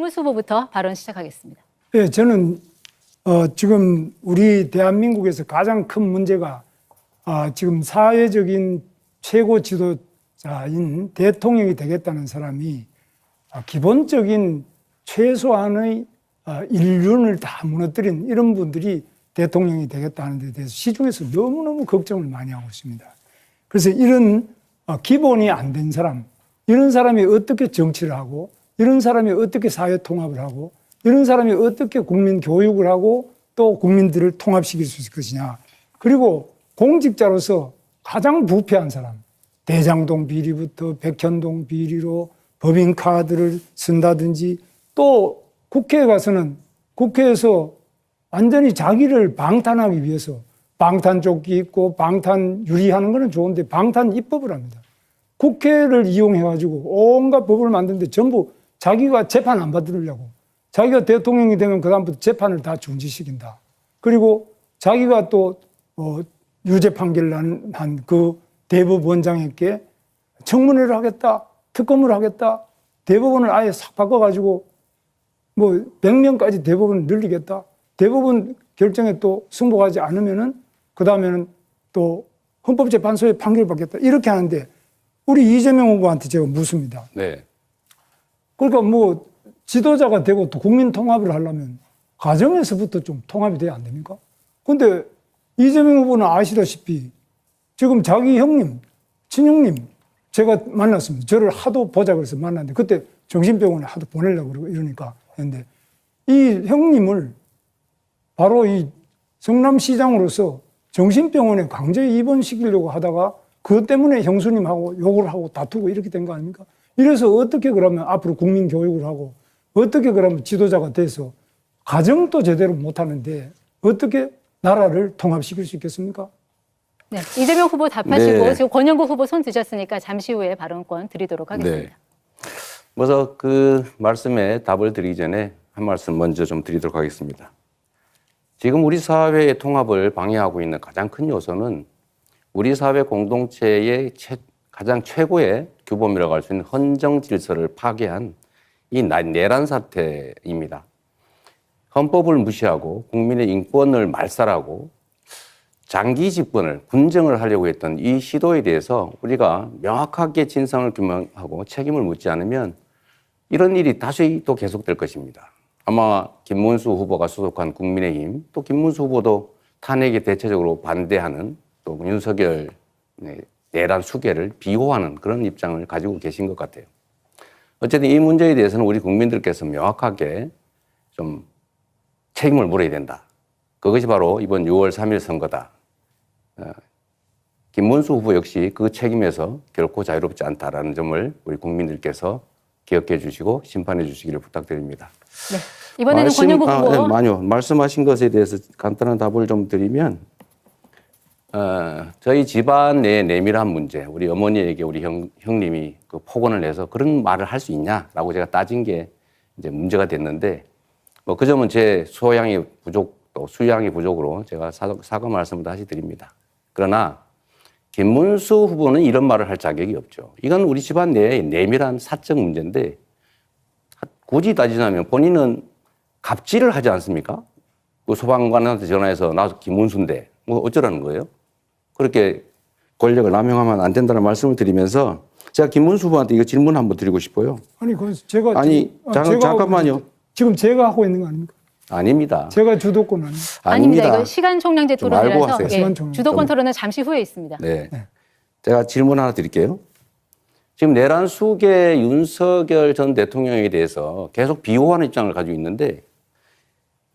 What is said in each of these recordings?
김문수 후보부터 발언 시작하겠습니다. 예, 저는 어, 지금 우리 대한민국에서 가장 큰 문제가 아, 지금 사회적인 최고 지도자인 대통령이 되겠다는 사람이 아, 기본적인 최소한의 아, 인륜을 다 무너뜨린 이런 분들이 대통령이 되겠다는 데 대해서 시중에서 너무너무 걱정을 많이 하고 있습니다. 그래서 이런 어, 기본이 안 된 사람, 이런 사람이 어떻게 정치를 하고, 이런 사람이 어떻게 사회 통합을 하고, 이런 사람이 어떻게 국민 교육을 하고 또 국민들을 통합시킬 수 있을 것이냐. 그리고 공직자로서 가장 부패한 사람, 대장동 비리부터 백현동 비리로 법인카드를 쓴다든지 또 국회에 가서는 국회에서 완전히 자기를 방탄하기 위해서 방탄조끼 입고 방탄 유리하는 거는 좋은데 방탄 입법을 합니다. 국회를 이용해가지고 온갖 법을 만드는데 전부 자기가 재판 안 받으려고 자기가 대통령이 되면 그다음부터 재판을 다 중지시킨다. 그리고 자기가 또 어, 유죄 판결 난그 대법원장에게 청문회를 하겠다, 특검을 하겠다, 대법원을 아예 싹 바꿔가지고 뭐 100명까지 대법원을 늘리겠다. 대법원 결정에 또 승복하지 않으면은 그 다음에는 또 헌법재판소에 판결 받겠다. 이렇게 하는데 우리 이재명 후보한테 제가 묻습니다. 네. 그러니까 뭐 지도자가 되고 또 국민 통합을 하려면 가정에서부터 좀 통합이 돼야 안 됩니까? 근데 이재명 후보는 아시다시피 지금 자기 형님, 친형님 제가 만났습니다. 저를 하도 보자 그래서 만났는데 그때 정신병원에 하도 보내려고 그러고 이러니까 했는데 이 형님을 바로 이 성남시장으로서 정신병원에 강제 입원시키려고 하다가 그것 때문에 형수님하고 욕을 하고 다투고 이렇게 된 거 아닙니까? 이래서 어떻게 그러면 앞으로 국민 교육을 하고 어떻게 그러면 지도자가 돼서 가정도 제대로 못하는데 어떻게 나라를 통합시킬 수 있겠습니까? 네, 이재명 후보 답하시고 네. 지금 권영국 후보 손 드셨으니까 잠시 후에 발언권 드리도록 하겠습니다. 네. 먼저 그 말씀에 답을 드리기 전에 한 말씀 먼저 좀 드리도록 하겠습니다. 지금 우리 사회의 통합을 방해하고 있는 가장 큰 요소는 우리 사회 공동체의 최- 가장 최고의 규범이라고 할 수 있는 헌정 질서를 파괴한 이 나- 내란 사태입니다. 헌법을 무시하고 국민의 인권을 말살하고 장기 집권을 군정을 하려고 했던 이 시도에 대해서 우리가 명확하게 진상을 규명하고 책임을 묻지 않으면 이런 일이 다시 또 계속될 것입니다. 아마 김문수 후보가 소속한 국민의힘 또 김문수 후보도 탄핵에 대체적으로 반대하는 또 윤석열 네, 내란 수계를 비호하는 그런 입장을 가지고 계신 것 같아요. 어쨌든 이 문제에 대해서는 우리 국민들께서 명확하게 좀 책임을 물어야 된다. 그것이 바로 이번 6월 3일 선거다. 어, 김문수 후보 역시 그 책임에서 결코 자유롭지 않다라는 점을 우리 국민들께서 기억해 주시고 심판해 주시기를 부탁드립니다. 네, 이번에는 권영국 아, 후보 네, 많이요. 말씀하신 것에 대해서 간단한 답을 좀 드리면, 어, 저희 집안 내 내밀한 문제, 우리 어머니에게 우리 형, 형님이 그 폭언을 내서 그런 말을 할 수 있냐라고 제가 따진 게 이제 문제가 됐는데, 뭐 그 점은 제 소양이 부족, 또 수양이 부족으로 제가 사, 사과 말씀을 다시 드립니다. 그러나 김문수 후보는 이런 말을 할 자격이 없죠. 이건 우리 집안 내의 내밀한 사적 문제인데 굳이 따지자면 본인은 갑질을 하지 않습니까? 그 소방관한테 전화해서 나 김문수인데 뭐 어쩌라는 거예요? 그렇게 권력을 남용하면 안 된다는 말씀을 드리면서 제가 김문수 후보한테 이거 질문 한번 드리고 싶어요. 아니 그 제가 아니, 지금- 아, 잠깐- 제가 하고 잠깐만요. 있는- 지금 제가 하고 있는 거 아닙니까? 아닙니다. 제가 주도권? 아닙니다. 아닙니다. 이거 시간 총량제 토론이라서. 예, 시간 총량. 주도권 토론은 잠시 후에 있습니다. 네. 제가 질문 하나 드릴게요. 지금 내란 수계 윤석열 전 대통령에 대해서 계속 비호하는 입장을 가지고 있는데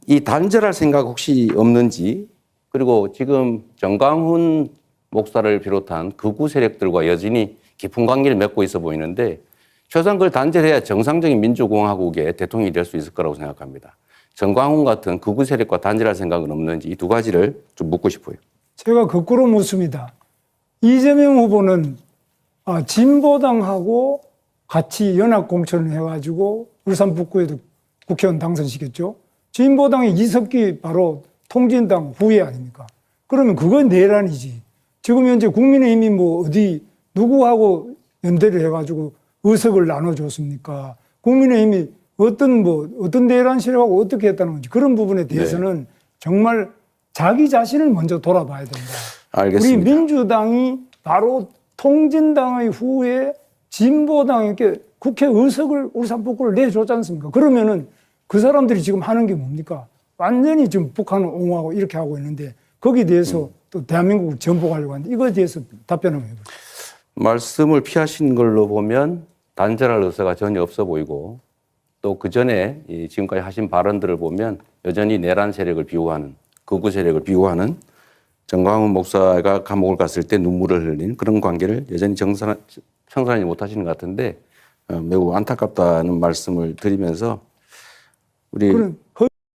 이 단절할 생각 혹시 없는지 그리고 지금 정강훈 목사를 비롯한 극우 세력들과 여전히 깊은 관계를 맺고 있어 보이는데 최소한 그걸 단절해야 정상적인 민주공화국의 대통령이 될 수 있을 거라고 생각합니다. 정광훈 같은 극우 세력과 단절할 생각은 없는지 이 두 가지를 좀 묻고 싶어요. 제가 거꾸로 묻습니다. 이재명 후보는 아, 진보당하고 같이 연합 공천을 해가지고 울산 북구에도 국회의원 당선시켰죠. 진보당의 이석기 바로 통진당 후예 아닙니까? 그러면 그건 내란이지. 지금 현재 국민의힘이 뭐 어디 누구하고 연대를 해가지고 의석을 나눠줬습니까? 국민의힘이 어떤 뭐 어떤 내란 세력하고 어떻게 했다는 건지 그런 부분에 네. 대해서는 정말 자기 자신을 먼저 돌아봐야 된다. 우리 알겠습니다. 민주당이 바로 통진당의 후에 진보당에게 국회 의석을 울산 북구를 내줬지 않습니까? 그러면은 그 사람들이 지금 하는 게 뭡니까? 완전히 지금 북한을 옹호하고 이렇게 하고 있는데 거기에 대해서 음. 또 대한민국을 전복하려고 하는데 이거에 대해서 답변을 해보세요. 말씀을 피하신 걸로 보면 단절할 의사가 전혀 없어 보이고 또 그 전에 이 지금까지 하신 발언들을 보면 여전히 내란 세력을 비호하는 극우 세력을 비호하는 정광훈 목사가 감옥을 갔을 때 눈물을 흘린 그런 관계를 여전히 정산, 청산하지 못하시는 것 같은데 어, 매우 안타깝다는 말씀을 드리면서 우리